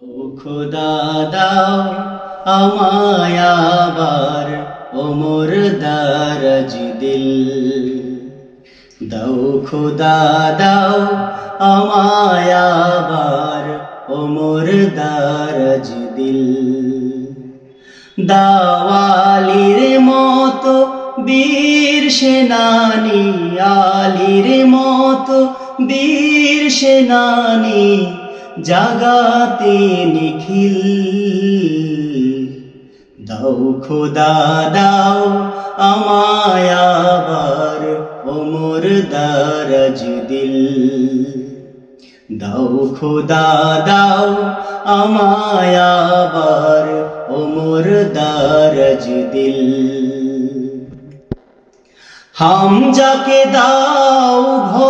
খোদা দাও আমায় আবার ওমর দারাজ দিল। দাও খোদা দাও আমায় আবার ওমর দারাজ দিল। দাওয়ালির মতো বীর সেনানি, আলির মতো বীর সেনানি জাগাতে নিখিল। দাও খোদা, দাও আমায় আবার ওমর দারাজ দিল। দাও খোদা, দাও আমায় আবার ওমর দারাজ দিল। হামজাকে দাও ঘরে ঘরে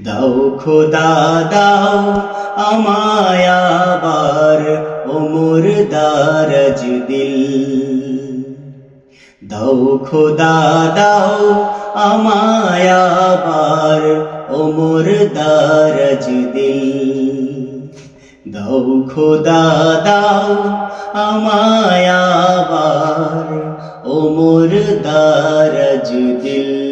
দাও খোদা, দাও আমায় আবার ওমর দারাজ দিল। দাও খোদা, দাও আমায় আবার ওমর দারাজ দিল। দাও খোদা, দাও আমায় ওমর দারাজ দিল।